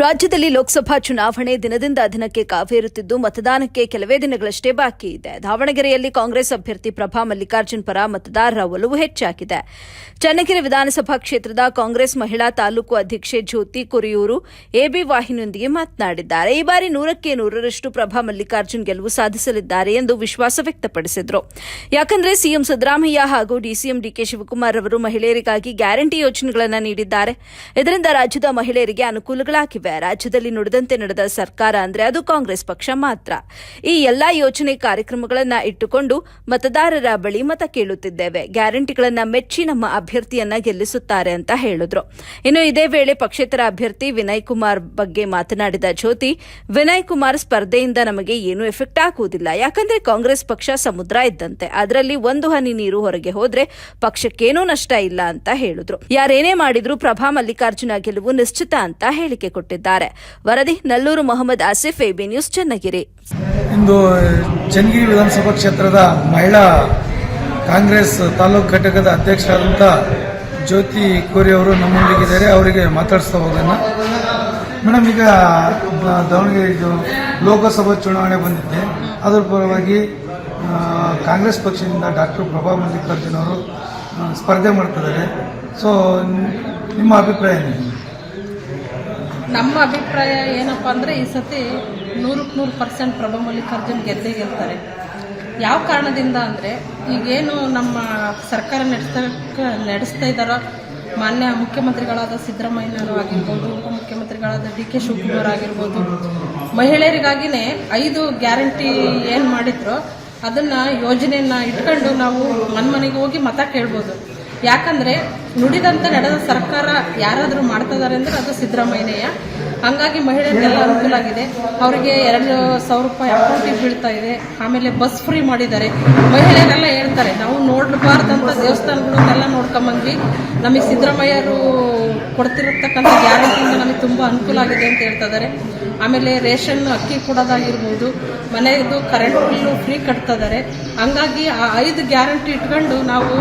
ರಾಜ್ಯದಲ್ಲಿ ಲೋಕಸಭಾ ಚುನಾವಣೆ ದಿನದಿಂದ ದಿನಕ್ಕೆ ಕಾವೇರುತ್ತಿದ್ದು, ಮತದಾನಕ್ಕೆ ಕೆಲವೇ ದಿನಗಳಷ್ಟೇ ಬಾಕಿ ಇದೆ. ದಾವಣಗೆರೆಯಲ್ಲಿ ಕಾಂಗ್ರೆಸ್ ಅಭ್ಯರ್ಥಿ ಪ್ರಭಾ ಮಲ್ಲಿಕಾರ್ಜುನ್ ಪರ ಮತದಾರರ ಒಲವು ಹೆಚ್ಚಾಗಿದೆ. ಚನ್ನಗಿರಿ ವಿಧಾನಸಭಾ ಕ್ಷೇತ್ರದ ಕಾಂಗ್ರೆಸ್ ಮಹಿಳಾ ತಾಲೂಕು ಅಧ್ಯಕ್ಷೆ ಜ್ಯೋತಿ ಕುರಿಯೂರು ಎಬಿ ವಾಹಿನಿಯೊಂದಿಗೆ ಮಾತನಾಡಿದ್ದಾರೆ. ಈ ಬಾರಿ ನೂರಕ್ಕೆ ನೂರರಷ್ಟು ಪ್ರಭಾ ಮಲ್ಲಿಕಾರ್ಜುನ್ ಗೆಲುವು ಸಾಧಿಸಲಿದ್ದಾರೆ ಎಂದು ವಿಶ್ವಾಸ ವ್ಯಕ್ತಪಡಿಸಿದರು. ಯಾಕಂದರೆ ಸಿಎಂ ಸಿದ್ದರಾಮಯ್ಯ ಹಾಗೂ ಡಿಸಿಎಂ ಡಿಕೆ ಶಿವಕುಮಾರ್ ಅವರು ಮಹಿಳೆಯರಿಗಾಗಿ ಗ್ಯಾರಂಟಿ ಯೋಜನೆಗಳನ್ನು ನೀಡಿದ್ದಾರೆ. ಇದರಿಂದ ರಾಜ್ಯದ ಮಹಿಳೆಯರಿಗೆ ಅನುಕೂಲಗಳಾಗಿವೆ. ರಾಜ್ಯದಲ್ಲಿ ನುಡಿದಂತೆ ನಡೆದ ಸರ್ಕಾರ ಅಂದ್ರೆ ಅದು ಕಾಂಗ್ರೆಸ್ ಪಕ್ಷ ಮಾತ್ರ. ಈ ಎಲ್ಲಾ ಯೋಜನೆ ಕಾರ್ಯಕ್ರಮಗಳನ್ನ ಇಟ್ಟುಕೊಂಡು ಮತದಾರರ ಬಳಿ ಮತ ಕೇಳುತ್ತಿದ್ದೇವೆ. ಗ್ಯಾರಂಟಿಗಳನ್ನ ಮೆಚ್ಚಿ ನಮ್ಮ ಅಭ್ಯರ್ಥಿಯನ್ನ ಗೆಲ್ಲಿಸುತ್ತಾರೆ ಅಂತ ಹೇಳಿದ್ರು. ಇನ್ನು ಇದೇ ವೇಳೆ ಪಕ್ಷೇತರ ಅಭ್ಯರ್ಥಿ ವಿನಯ್ ಕುಮಾರ್ ಬಗ್ಗೆ ಮಾತನಾಡಿದ ಜ್ಯೋತಿ, ವಿನಯ್ ಕುಮಾರ್ ಸ್ಪರ್ಧೆಯಿಂದ ನಮಗೆ ಏನು ಎಫೆಕ್ಟ್ ಆಗುವುದಿಲ್ಲ. ಯಾಕಂದ್ರೆ ಕಾಂಗ್ರೆಸ್ ಪಕ್ಷ ಸಮುದ್ರ ಇದ್ದಂತೆ. ಅದರಲ್ಲಿ ಒಂದು ಹನಿ ನೀರು ಹೊರಗೆ ಹೋದ್ರೆ ಪಕ್ಷಕ್ಕೇನೂ ನಷ್ಟ ಇಲ್ಲ ಅಂತ ಹೇಳಿದ್ರು. ಯಾರೇನೇ ಮಾಡಿದ್ರು ಪ್ರಭಾ ಮಲ್ಲಿಕಾರ್ಜುನ ಗೆಲುವು ನಿಶ್ಚಿತ ಅಂತ ಹೇಳಿಕೆ ಕೊಟ್ಟಿದ್ದಾರೆ. ವರದಿ ನಲ್ಲೂರು ಮೊಹಮ್ಮದ್ ಆಸಿಫ್, ಎಬಿ ನ್ಯೂಸ್ ಚನ್ನಗಿರಿ. ಇಂದು ಚನ್ನಗಿರಿ ವಿಧಾನಸಭಾ ಕ್ಷೇತ್ರದ ಮಹಿಳಾ ಕಾಂಗ್ರೆಸ್ ತಾಲೂಕು ಘಟಕದ ಅಧ್ಯಕ್ಷರಾದಂಥ ಜ್ಯೋತಿ ಕೋರಿ ಅವರು ನಮ್ಮೊಂದಿಗಿದ್ದಾರೆ ಅವರಿಗೆ ಮಾತಾಡಿಸ್ತಾ ಹೋಗೋಣ. ಮೇಡಮ್, ಈಗ ದಾವಣಗೆರೆ ಇದು ಲೋಕಸಭಾ ಚುನಾವಣೆ ಬಂದಿದೆ. ಅದರ ಪರವಾಗಿ ಕಾಂಗ್ರೆಸ್ ಪಕ್ಷದಿಂದ ಡಾಕ್ಟರ್ ಪ್ರಭಾ ಮಲ್ಲಿಕಾರ್ಜುನ್ ಅವರು ಸ್ಪರ್ಧೆ ಮಾಡ್ತಿದ್ದಾರೆ. ಸೊ ನಿಮ್ಮ ಅಭಿಪ್ರಾಯ ಏನು? ನಮ್ಮ ಅಭಿಪ್ರಾಯ ಏನಪ್ಪ ಅಂದರೆ ಈ ಸತಿ ನೂರಕ್ಕೆ ನೂರು ಪರ್ಸೆಂಟ್ ಪ್ರಭಾ ಮಲ್ಲಿಕಾರ್ಜುನ್ ಗೆದ್ದೇ ಗೆಲ್ತಾರೆ. ಯಾವ ಕಾರಣದಿಂದ ಅಂದರೆ ಈಗೇನು ನಮ್ಮ ಸರ್ಕಾರ ನಡೆಸ್ತಾ ನಡೆಸ್ತಾ ಇದ್ದಾರೋ ಮಾನ್ಯ ಮುಖ್ಯಮಂತ್ರಿಗಳಾದ ಸಿದ್ದರಾಮಯ್ಯನವರು ಆಗಿರ್ಬೋದು, ಉಪಮುಖ್ಯಮಂತ್ರಿಗಳಾದ ಡಿ ಕೆ ಶಿವಕುಮಾರ್ ಆಗಿರ್ಬೋದು, ಮಹಿಳೆಯರಿಗಾಗಿನೇ ಐದು ಗ್ಯಾರಂಟಿ ಏನು ಮಾಡಿದ್ರು ಅದನ್ನು ಯೋಜನೆಯನ್ನು ಇಟ್ಕೊಂಡು ನಾವು ಮನ್ಮನೆಗೆ ಹೋಗಿ ಮತ ಕೇಳ್ಬೋದು. ಯಾಕಂದ್ರೆ ನುಡಿದಂತೆ ನಡೆದ ಸರ್ಕಾರ ಯಾರಾದರೂ ಮಾಡ್ತಿದ್ದಾರೆ ಅಂದ್ರೆ ಅದು ಸಿದ್ದರಾಮಯ್ಯನಯ್ಯ ಹಂಗಾಗಿ ಮಹಿಳೆಯರಿಗೆಲ್ಲ ಅನುಕೂಲ ಆಗಿದೆ. ಅವರಿಗೆ ಎರಡು ಸಾವಿರ ರೂಪಾಯಿ ಅಕೌಂಟಿಗೆ ಬೀಳ್ತಾ ಇದೆ. ಆಮೇಲೆ ಬಸ್ ಫ್ರೀ ಮಾಡಿದ್ದಾರೆ. ಮಹಿಳೆಯರೆಲ್ಲ ಹೇಳ್ತಾರೆ, ನಾವು ನೋಡಬಾರ್ದಂತ ದೇವಸ್ಥಾನಗಳನ್ನೆಲ್ಲ ನೋಡ್ಕೊಂಬಂದ್ವಿ. ನಮಗೆ ಸಿದ್ದರಾಮಯ್ಯರು ಕೊಡ್ತಿರತಕ್ಕಂಥ ನಮಗೆ ತುಂಬ ಅನುಕೂಲ ಆಗಿದೆ ಅಂತ ಹೇಳ್ತಾ ಇದ್ದಾರೆ. ಆಮೇಲೆ ರೇಷನ್ ಅಕ್ಕಿ ಕೊಡೋದಾಗಿರ್ಬೋದು ಮನೆಯದು ಕರೆಂಟ್ ಬಿಲ್ಲು ಫ್ರೀ ಕಟ್ತಾ ಇದ್ದಾರೆ. ಹಂಗಾಗಿ ಆ ಐದು ಗ್ಯಾರಂಟಿ ಇಟ್ಕೊಂಡು ನಾವು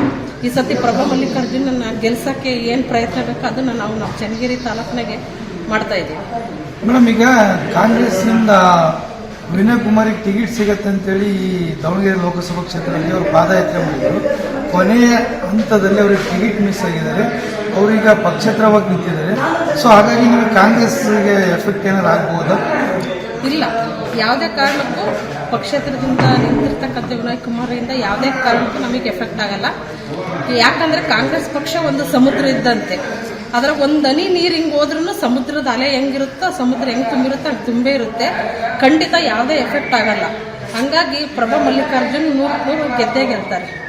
ಈ ಸತಿ ಪ್ರಭಾ ಮಲ್ಲಿಕಾರ್ಜುನನ್ನ ಗೆಲ್ಸಕ್ಕೆ ಏನು ಪ್ರಯತ್ನ ಬೇಕು ಅದನ್ನು ನಾವು ನಮ್ಮ ಚನ್ನಗಿರಿ ತಾಲೂಕಿನಾಗೆ ಮಾಡ್ತಾ ಇದ್ದೀವಿ. ಮೇಡಮ್, ಈಗ ಕಾಂಗ್ರೆಸ್ನಿಂದ ವಿನಯ್ ಕುಮಾರಿಗೆ ಟಿಕೆಟ್ ಸಿಗತ್ತೆ ಅಂತೇಳಿ ಈ ದಾವಣಗೆರೆ ಲೋಕಸಭಾ ಕ್ಷೇತ್ರದಲ್ಲಿ ಅವರು ಪಾದಯಾತ್ರೆ ಮಾಡಿದ್ರು. ಕೊನೆಯ ಹಂತದಲ್ಲಿ ಅವರಿಗೆ ಟಿಕೆಟ್ ಮಿಸ್ ಆಗಿದ್ದಾರೆ. ಅವರೀಗ ಪಕ್ಷೇತರವಾಗಿ ನಿಂತಿದ್ದಾರೆ. ಸೊ ಹಾಗಾಗಿ ನೀವು ಕಾಂಗ್ರೆಸ್ಗೆ ಎಫೆಕ್ಟ್ ಏನಾದ್ರು ಆಗ್ಬೋದಾ? ಇಲ್ಲ. ಯಾವುದೇ ಕಾರಣಕ್ಕೂ ಪಕ್ಷೇತರದಿಂದ ನಿಂತಿರ್ತಕ್ಕಂಥ ವಿನಯ್ ಕುಮಾರಿಂದ ಯಾವುದೇ ಕಾರಣಕ್ಕೂ ನಮಗೆ ಎಫೆಕ್ಟ್ ಆಗಲ್ಲ. ಯಾಕಂದ್ರೆ ಕಾಂಗ್ರೆಸ್ ಪಕ್ಷ ಒಂದು ಸಮುದ್ರ ಇದ್ದಂತೆ. ಅದರ ಒಂದು ಹನಿ ನೀರು ಹಿಂಗೆ ಹೋದ್ರೂ ಸಮುದ್ರದ ಅಲೆ ಹೆಂಗಿರುತ್ತೋ, ಸಮುದ್ರ ಹೆಂಗೆ ತುಂಬಿರುತ್ತೋ ಅದು ತುಂಬೇ ಇರುತ್ತೆ. ಖಂಡಿತ ಯಾವುದೇ ಎಫೆಕ್ಟ್ ಆಗಲ್ಲ. ಹಂಗಾಗಿ ಪ್ರಭಾ ಮಲ್ಲಿಕಾರ್ಜುನ್ ನೂರು ನೂರು ಗೆದ್ದೇ ಗೆಲ್ತಾರೆ.